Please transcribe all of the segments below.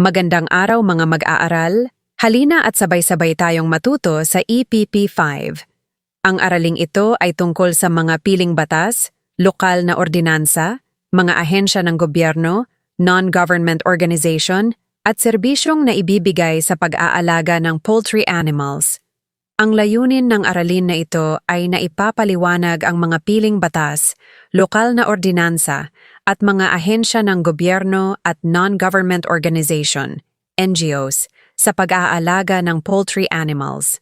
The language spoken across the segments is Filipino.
Magandang araw mga mag-aaral. Halina at sabay-sabay tayong matuto sa E EPP5. Ang araling ito ay tungkol sa mga piling batas, lokal na ordinansa, mga ahensya ng gobyerno, non-government organization, at serbisyong na ibibigay sa pag-aalaga ng poultry animals. Ang layunin ng aralin na ito ay naipapaliwanag ang mga piling batas, lokal na ordinansa, at mga ahensya ng gobyerno at non-government organization, NGOs, sa pag-aalaga ng poultry animals.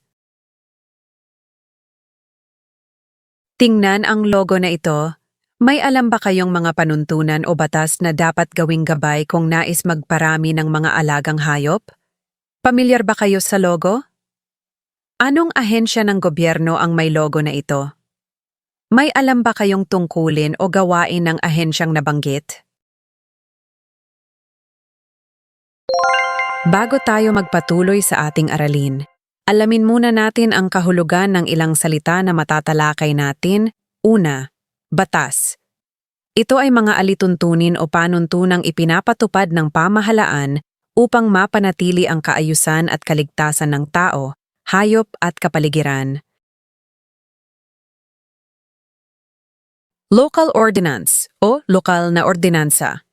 Tingnan ang logo na ito. May alam ba kayong mga panuntunan o batas na dapat gawing gabay kung nais magparami ng mga alagang hayop? Pamilyar ba kayo sa logo? Anong ahensya ng gobyerno ang may logo na ito? May alam ba kayong tungkulin o gawain ng ahensyang nabanggit? Bago tayo magpatuloy sa ating aralin, alamin muna natin ang kahulugan ng ilang salita na matatalakay natin. Una, batas. Ito ay mga alituntunin o panuntunang ipinapatupad ng pamahalaan upang mapanatili ang kaayusan at kaligtasan ng tao, hayop at kapaligiran. Local Ordinance o lokal na ordinansa.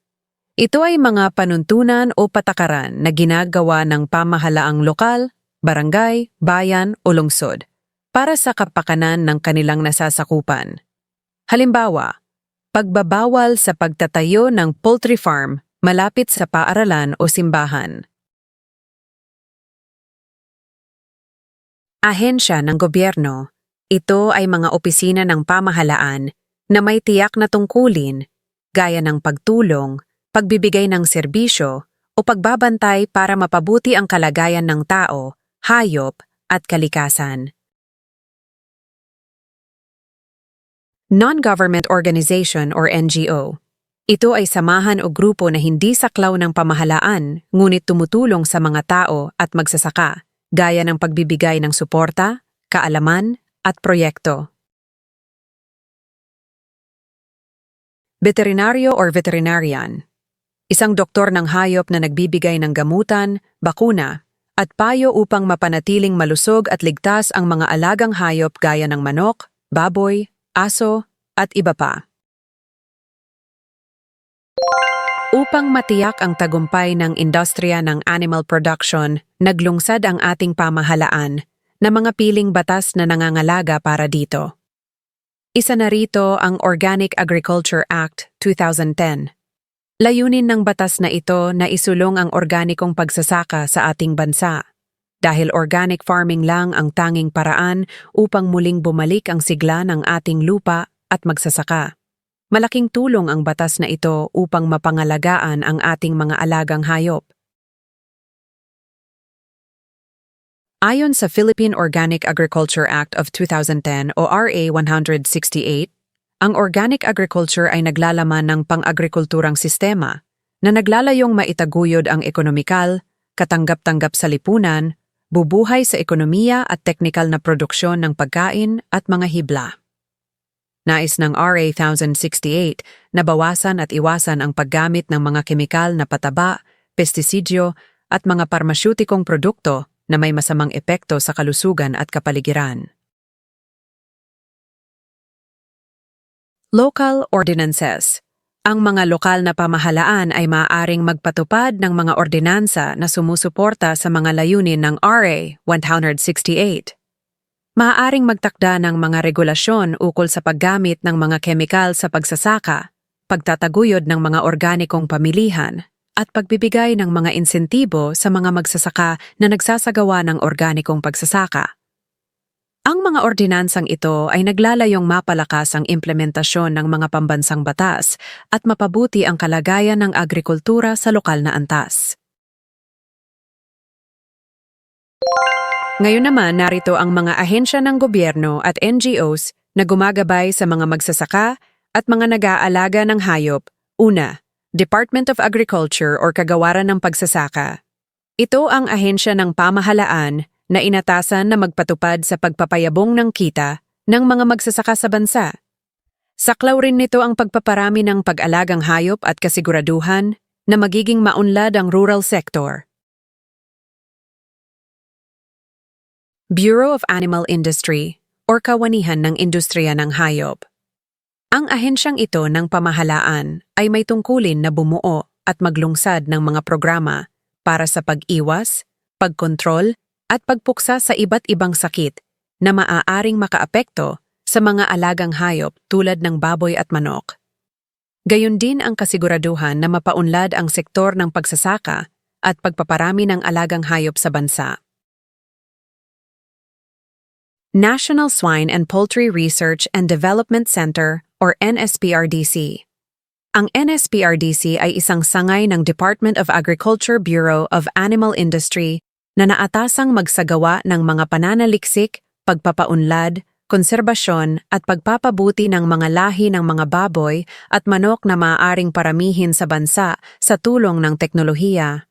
Ito ay mga panuntunan o patakaran na ginagawa ng pamahalaang lokal, barangay, bayan o lungsod para sa kapakanan ng kanilang nasasakupan. Halimbawa, pagbabawal sa pagtatayo ng poultry farm malapit sa paaralan o simbahan. Ahensya ng gobyerno. Ito ay mga opisina ng pamahalaan na may tiyak na tungkulin, gaya ng pagtulong, pagbibigay ng serbisyo, o pagbabantay para mapabuti ang kalagayan ng tao, hayop, at kalikasan. Non-Government Organization or NGO. Ito ay samahan o grupo na hindi saklaw ng pamahalaan ngunit tumutulong sa mga tao at magsasaka, gaya ng pagbibigay ng suporta, kaalaman, at proyekto. Veterinaryo or veterinarian. Isang doktor ng hayop na nagbibigay ng gamutan, bakuna, at payo upang mapanatiling malusog at ligtas ang mga alagang hayop gaya ng manok, baboy, aso, at iba pa. Upang matiyak ang tagumpay ng industriya ng animal production, naglungsad ang ating pamahalaan na mga piling batas na nangangalaga para dito. Isa na rito ang Organic Agriculture Act 2010. Layunin ng batas na ito na isulong ang organikong pagsasaka sa ating bansa. Dahil organic farming lang ang tanging paraan upang muling bumalik ang sigla ng ating lupa at magsasaka. Malaking tulong ang batas na ito upang mapangalagaan ang ating mga alagang hayop. Ayon sa Philippine Organic Agriculture Act of 2010 o RA 168, ang organic agriculture ay naglalaman ng pang-agrikulturang sistema na naglalayong maitaguyod ang ekonomikal, katanggap-tanggap sa lipunan, bubuhay sa ekonomiya at teknikal na produksyon ng pagkain at mga hibla. Nais ng RA 1068 na bawasan at iwasan ang paggamit ng mga kemikal na pataba, pestisidyo at mga parmasyutikong produkto na may masamang epekto sa kalusugan at kapaligiran. Local Ordinances Ang mga lokal na pamahalaan ay maaaring magpatupad ng mga ordinansa na sumusuporta sa mga layunin ng RA 168. Maaaring magtakda ng mga regulasyon ukol sa paggamit ng mga kemikal sa pagsasaka, pagtataguyod ng mga organikong pamilihan, at pagbibigay ng mga insentibo sa mga magsasaka na nagsasagawa ng organikong pagsasaka. Ang mga ordinansang ito ay naglalayong mapalakas ang implementasyon ng mga pambansang batas at mapabuti ang kalagayan ng agrikultura sa lokal na antas. Ngayon naman narito ang mga ahensya ng gobyerno at NGOs na gumagabay sa mga magsasaka at mga nag-aalaga ng hayop. Una, Department of Agriculture or Kagawaran ng Pagsasaka. Ito ang ahensya ng pamahalaan na inatasan na magpatupad sa pagpapayabong ng kita ng mga magsasaka sa bansa. Saklaw rin nito ang pagpaparami ng pag-alagang hayop at kasiguraduhan, na magiging maunlad ang rural sector. Bureau of Animal Industry or Kawanihan ng Industriya ng Hayop. Ang ahensyang ito ng pamahalaan ay may tungkulin na bumuo at maglungsad ng mga programa para sa pag-iwas, pagkontrol at pagpuksa sa iba't ibang sakit na maaaring makaapekto sa mga alagang hayop tulad ng baboy at manok. Gayon din ang kasiguraduhan na mapaunlad ang sektor ng pagsasaka at pagpaparami ng alagang hayop sa bansa. National Swine and Poultry Research and Development Center or NSPRDC. Ang NSPRDC ay isang sangay ng Department of Agriculture Bureau of Animal Industry na naatasang magsagawa ng mga pananaliksik, pagpapaunlad, konserbasyon at pagpapabuti ng mga lahi ng mga baboy at manok na maaaring paramihin sa bansa sa tulong ng teknolohiya.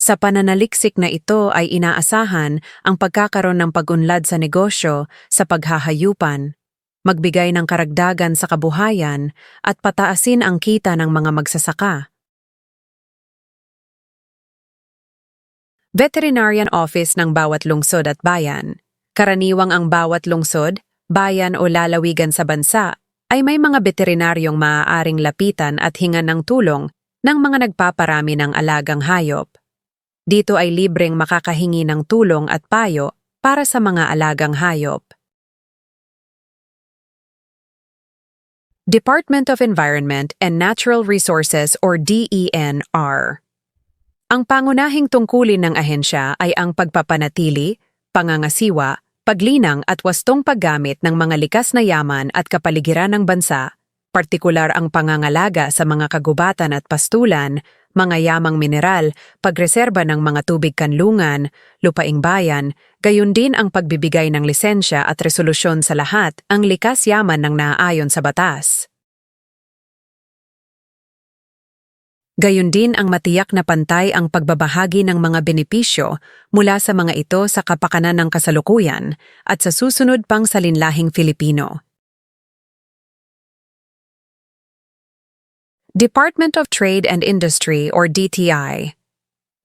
Sa pananaliksik na ito ay inaasahan ang pagkakaroon ng pagunlad sa negosyo sa paghahayupan, magbigay ng karagdagan sa kabuhayan at pataasin ang kita ng mga magsasaka. Veterinarian Office ng bawat lungsod at bayan. Karaniwang ang bawat lungsod, bayan o lalawigan sa bansa ay may mga veterinaryong maaaring lapitan at hingan ng tulong ng mga nagpaparami ng alagang hayop. Dito ay libreng makakahingi ng tulong at payo para sa mga alagang hayop. Department of Environment and Natural Resources or DENR. Ang pangunahing tungkulin ng ahensya ay ang pagpapanatili, pangangasiwa, paglinang at wastong paggamit ng mga likas na yaman at kapaligiran ng bansa, partikular ang pangangalaga sa mga kagubatan at pastulan, mga yamang mineral, pagreserba ng mga tubig kanlungan, lupaing bayan, gayon din ang pagbibigay ng lisensya at resolusyon sa lahat ang likas yaman ng naaayon sa batas. Gayon din ang matiyak na pantay ang pagbabahagi ng mga benepisyo mula sa mga ito sa kapakanan ng kasalukuyan at sa susunod pang salinlahing Filipino. Department of Trade and Industry or DTI.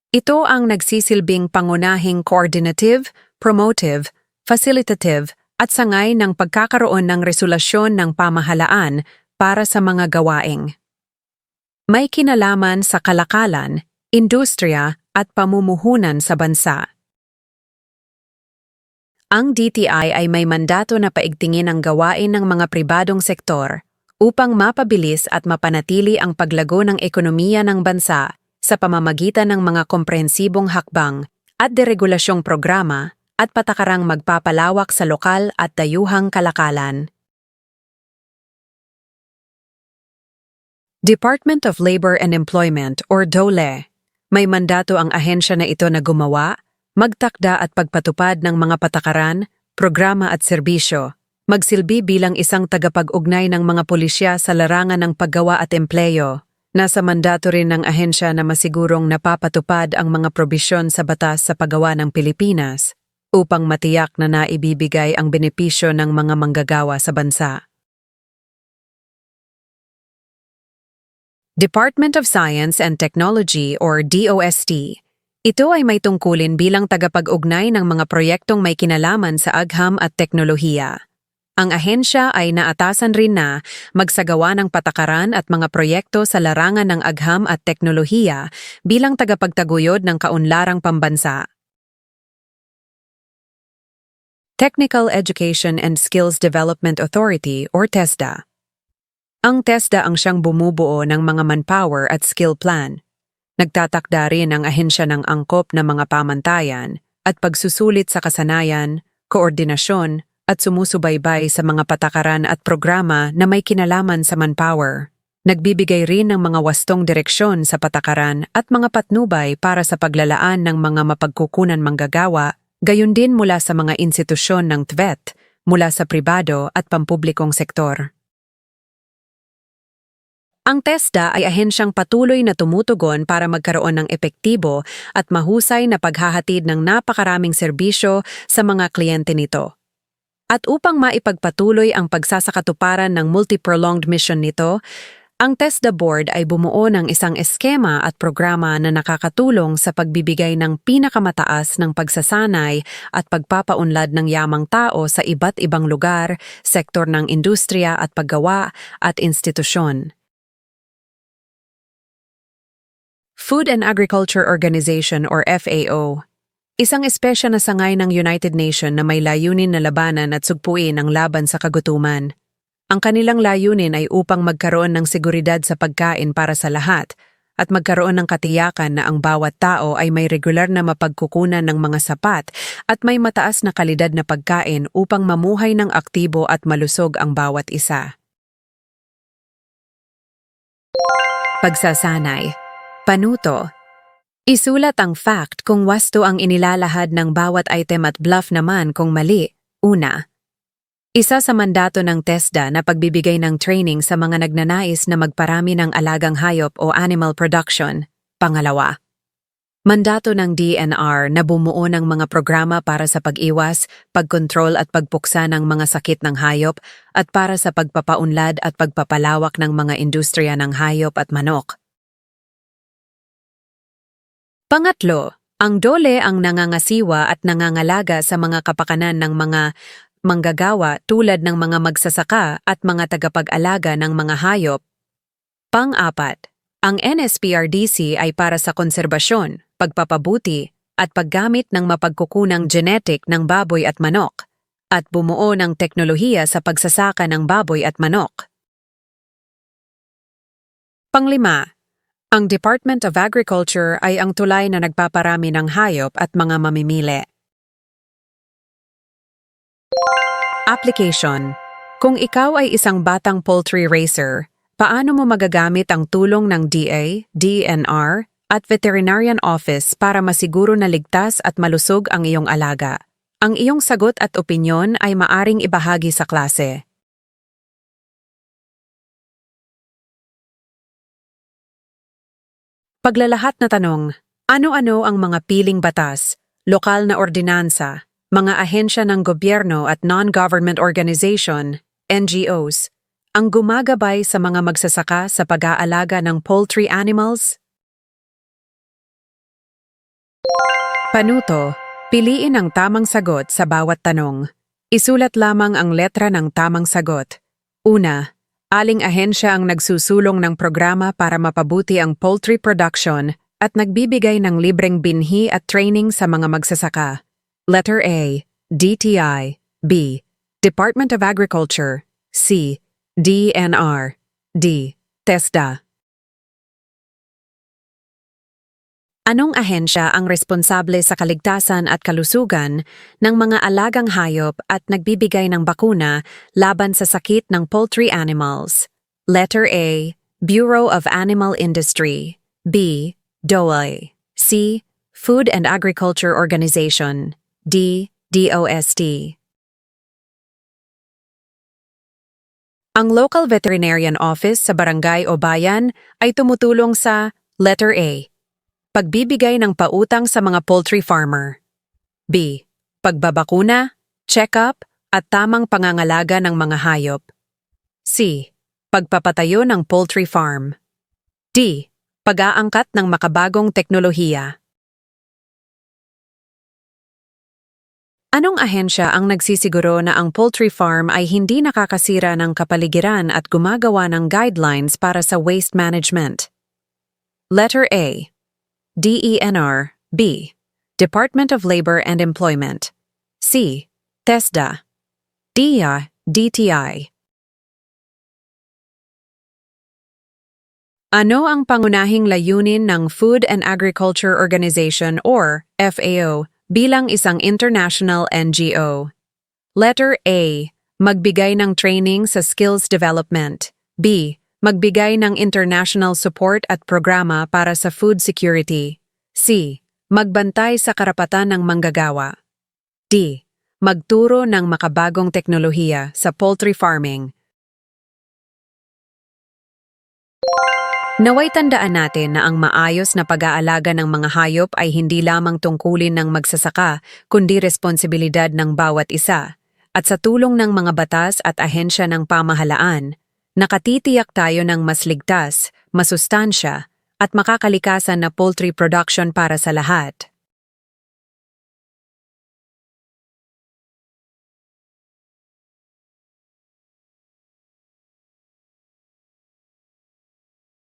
Ito ang nagsisilbing pangunahing coordinative, promotive, facilitative at sangay ng pagkakaroon ng resolusyon ng pamahalaan para sa mga gawaing. May kinalaman sa kalakalan, industriya at pamumuhunan sa bansa. Ang DTI ay may mandato na paigtingin ang gawain ng mga pribadong sektor upang mapabilis at mapanatili ang paglago ng ekonomiya ng bansa sa pamamagitan ng mga komprehensibong hakbang at deregulasyong programa at patakarang magpapalawak sa lokal at dayuhang kalakalan. Department of Labor and Employment or DOLE. May mandato ang ahensya na ito na gumawa, magtakda at pagpatupad ng mga patakaran, programa at serbisyo magsilbi bilang isang tagapag-ugnay ng mga pulisya sa larangan ng paggawa at empleyo. Nasa mandato rin ng ahensya na masigurong napapatupad ang mga probisyon sa batas sa paggawa ng Pilipinas upang matiyak na naibibigay ang benepisyo ng mga manggagawa sa bansa. Department of Science and Technology or DOST. Ito ay may tungkulin bilang tagapag-ugnay ng mga proyektong may kinalaman sa agham at teknolohiya. Ang ahensya ay naatasan rin na magsagawa ng patakaran at mga proyekto sa larangan ng agham at teknolohiya bilang tagapagtaguyod ng kaunlarang pambansa. Technical Education and Skills Development Authority or TESDA. Ang TESDA ang siyang bumubuo ng mga manpower at skill plan. Nagtatakda rin ang ahensya ng angkop na mga pamantayan at pagsusulit sa kasanayan, koordinasyon, at sumusubaybay sa mga patakaran at programa na may kinalaman sa manpower. Nagbibigay rin ng mga wastong direksyon sa patakaran at mga patnubay para sa paglalaan ng mga mapagkukunan manggagawa, gayon din mula sa mga institusyon ng TVET, mula sa pribado at pampublikong sektor. Ang TESDA ay ahensyang patuloy na tumutugon para magkaroon ng epektibo at mahusay na paghahatid ng napakaraming serbisyo sa mga kliyente nito. At upang maipagpatuloy ang pagsasakatuparan ng multi-pronged mission nito, Ang TESDA Board ay bumuo ng isang eskema at programa na nakakatulong sa pagbibigay ng pinakamataas ng pagsasanay at pagpapaunlad ng yamang tao sa iba't ibang lugar, sektor ng industriya at paggawa at institusyon. Food and Agriculture Organization or FAO Isang espesya na sangay ng United Nations na may layunin na labanan at sugpuin ang laban sa kagutuman. Ang kanilang layunin ay upang magkaroon ng seguridad sa pagkain para sa lahat at magkaroon ng katiyakan na ang bawat tao ay may regular na mapagkukunan ng mga sapat at may mataas na kalidad na pagkain upang mamuhay ng aktibo at malusog ang bawat isa. Pagsasanay Panuto Isulat ang fact kung wasto ang inilalahad ng bawat item at bluff naman kung mali. Una, isa sa mandato ng TESDA na pagbibigay ng training sa mga nagnanais na magparami ng alagang hayop o animal production. Pangalawa, mandato ng DNR na bumuo ng mga programa para sa pag-iwas, pagkontrol at pagpuksa ng mga sakit ng hayop at para sa pagpapaunlad at pagpapalawak ng mga industriya ng hayop at manok. Pangatlo, ang dole ang nangangasiwa at nangangalaga sa mga kapakanan ng mga manggagawa tulad ng mga magsasaka at mga tagapag-alaga ng mga hayop. Pang-apat, ang NSPRDC ay para sa konserbasyon, pagpapabuti, at paggamit ng mapagkukunang genetic ng baboy at manok, at bumuo ng teknolohiya sa pagsasaka ng baboy at manok. Panglima, ang Department of Agriculture ay ang tulay na nagpaparami ng hayop at mga mamimili. Application Kung ikaw ay isang batang poultry racer, paano mo magagamit ang tulong ng DA, DNR, at Veterinarian Office para masiguro na ligtas at malusog ang iyong alaga? Ang iyong sagot at opinyon ay maaring ibahagi sa klase. Paglalahat na tanong, ano-ano ang mga piling batas, lokal na ordinansa, mga ahensya ng gobyerno at non-government organization, NGOs, ang gumagabay sa mga magsasaka sa pag-aalaga ng poultry animals? Panuto, piliin ang tamang sagot sa bawat tanong. Isulat lamang ang letra ng tamang sagot. Una, aling ahensya ang nagsusulong ng programa para mapabuti ang poultry production at nagbibigay ng libreng binhi at training sa mga magsasaka. Letter A, DTI, B, Department of Agriculture, C, DNR, D, TESDA. Anong ahensya ang responsable sa kaligtasan at kalusugan ng mga alagang hayop at nagbibigay ng bakuna laban sa sakit ng poultry animals? Letter A, Bureau of Animal Industry, B, DOA, C, Food and Agriculture Organization, D. DOST. Ang Local Veterinarian Office sa barangay o bayan ay tumutulong sa Letter A. Pagbibigay ng pautang sa mga poultry farmer. B. Pagbabakuna, check-up, at tamang pangangalaga ng mga hayop. C. Pagpapatayo ng poultry farm. D. Pag-aangkat ng makabagong teknolohiya. Anong ahensya ang nagsisiguro na ang poultry farm ay hindi nakakasira ng kapaligiran at gumagawa ng guidelines para sa waste management? Letter A. DENR B. Department of Labor and Employment C. TESDA DIA DTI Ano ang pangunahing layunin ng Food and Agriculture Organization or FAO bilang isang international NGO. Letter A. Magbigay ng training sa skills development. B. Magbigay ng international support at programa para sa food security. C. Magbantay sa karapatan ng manggagawa. D. Magturo ng makabagong teknolohiya sa poultry farming Naway tandaan natin na ang maayos na pag-aalaga ng mga hayop ay hindi lamang tungkulin ng magsasaka, kundi responsibilidad ng bawat isa. At sa tulong ng mga batas at ahensya ng pamahalaan, Nakatitiyak tayo ng mas ligtas, masustansya, at makakalikasan na poultry production para sa lahat.